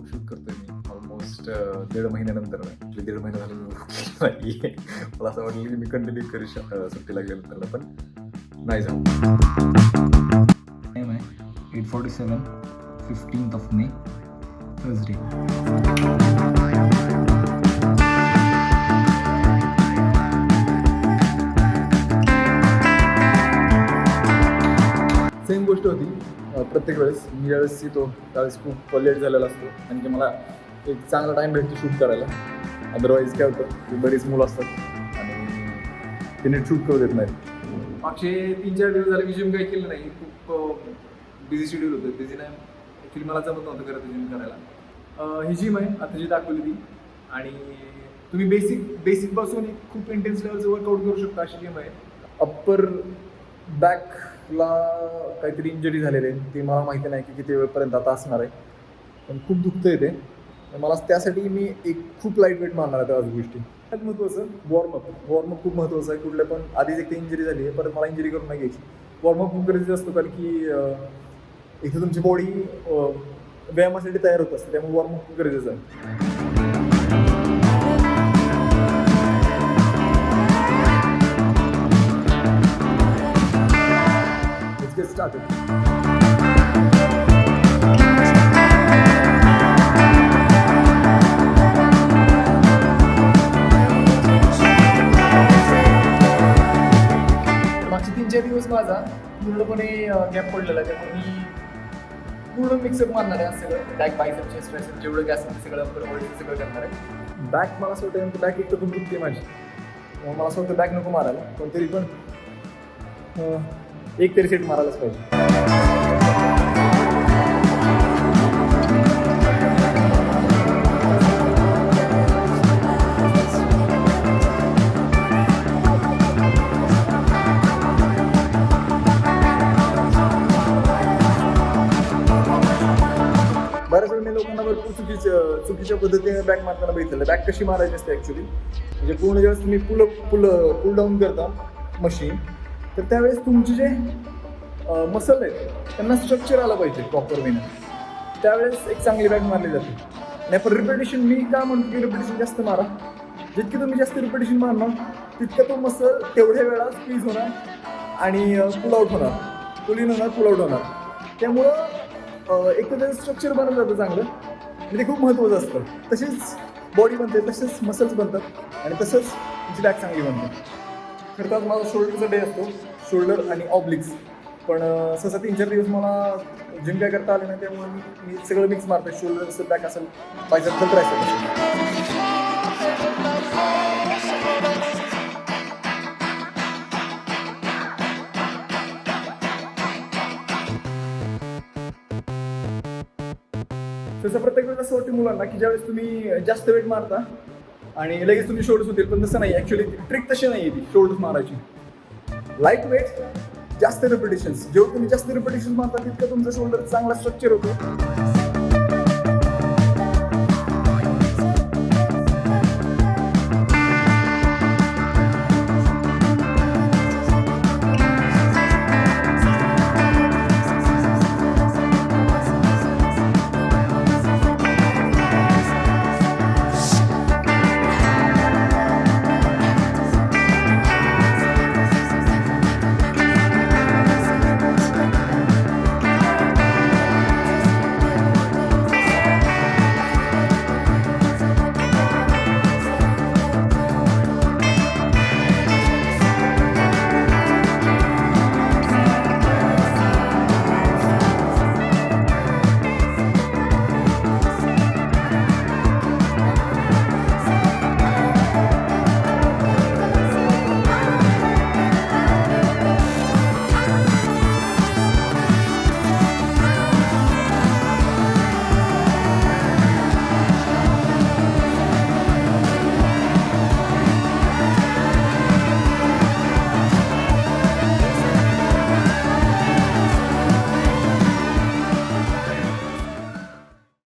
Blog shoot करतोय मी almost दीड महिन्यानंतर म्हणजे दीड महिना झाला नाही मला असं वाटलं की मी कंटिन्यू करू शक सुट्टीला गेल्यानंतर पण नाही जाऊ टाईम आहे eight forty seven fifteenth of May Thursday same गोष्ट होती. प्रत्येक वेळेस. मी ज्यावेळेस येतो त्यावेळेस खूप लेट झालेला असतो. आणि की मला एक चांगला टाईम भेटतो शूट करायला. अदरवाईज काय होतं की बरीच मुलं असतात आणि ते नीट शूट करू देत नाही मागचे तीन चार दिवस झाले मी जिम काही केलं नाही. खूप बिझी शेड्यूल होतं. बिझी नाही. ॲक्च्युली मला जमत नव्हतं करत जिम करायला. ही जिम आहे आता जी दाखवली ती. आणि तुम्ही बेसिक बेसिकपासून एक खूप इंटेन्स लेवलचं वर्कआउट करू शकता अशी जिम आहे. अप्पर बॅकला काहीतरी इंजरी झालेली आहे ती मला माहिती नाही की किती वेळपर्यंत आता असणार आहे. पण खूप दुखतं ते. मला त्यासाठी मी एक खूप लाइट वेट मारणार आहे त्या गोष्टी. त्यात महत्त्वाचं वॉर्मअप वॉर्मअप खूप महत्त्वाचं आहे कुठल्या पण आधीच एक इंजरी झाली आहे परत मला इंजरी करून नाही घ्यायची. वॉर्मअप खूप गरजेचं असतो कारण की इथे तुमची बॉडी व्यायामासाठी तयार होत असते त्यामुळे वॉर्मअप खूप गरजेचं आहे. Let's मागचे तीन चार दिवस माझा पूर्णपणे गॅप पडलेला आहे. त्यामुळे मी पूर्ण मिक्सअप मारणार आहे सगळं. बॅक बायसेपचे स्ट्रेस जेवढं गॅस सगळं सगळं करणार आहे. बॅक मला असं वाटतं बॅक एक तर खूप दुखते माझी मग मला असं वाटतं बॅक नको मारायला. पण तरी पण एक तरी सेट मारायलाच पाहिजे. बऱ्याच वेळ मी लोकांना भरपूर चुकीच्या चुकीच्या पद्धतीने बॅक मारताना बघितलं बॅक कशी मारायची असते ॲक्च्युली म्हणजे पूर्ण ज्यावेळेस तुम्ही पुल पुल पुल डाऊन करता मशीन तर त्यावेळेस तुमचे जे मसल आहेत त्यांना स्ट्रक्चर आलं पाहिजे प्रॉपर वेनं त्यावेळेस एक चांगली बॅग मारली जाते. नाही पण रिपिटेशन मी का म्हणतो की रिपिटेशन जास्त मारा? जितके तुम्ही जास्त रिपिटेशन मारणार तितकं तो मसल तेवढ्या वेळा स्क्वीज होणार आणि पुल आउट होणार. पुल इन होणार पुल आउट होणार. त्यामुळं एक तर त्याचं स्ट्रक्चर बनवलं जातं चांगलं. आणि ते खूप महत्त्वाचं असतं. तशीच बॉडी बनते तसेच मसल्स बनतात आणि तसंच तुमची बॅग चांगली बनते. खरं तर माझा शोल्डरचा डे असतो. शोल्डर आणि ऑब्लिक्स पण सहसा तीन चार दिवस मला जिम काय करता आले नाही त्यामुळे मी मी सगळं मिक्स मारतो शोल्डर असेल बॅक असेल पाहिजे तर ट्रायसेप तसं प्रत्येक वेळेस असं वाटतं मुलांना की ज्यावेळेस तुम्ही जास्त वेट मारता आणि लगेच तुम्ही शोल्डर्स होतील पण तसं नाही. ॲक्च्युली ट्रिक तशी नाही आहे ती शोल्डर्स मारायची. लाइट वेट जास्त रिपिटेशन्स जेव्हा तुम्ही जास्त रिपिटेशन मारता तितकं तुमचं शोल्डर चांगला स्ट्रक्चर होतो.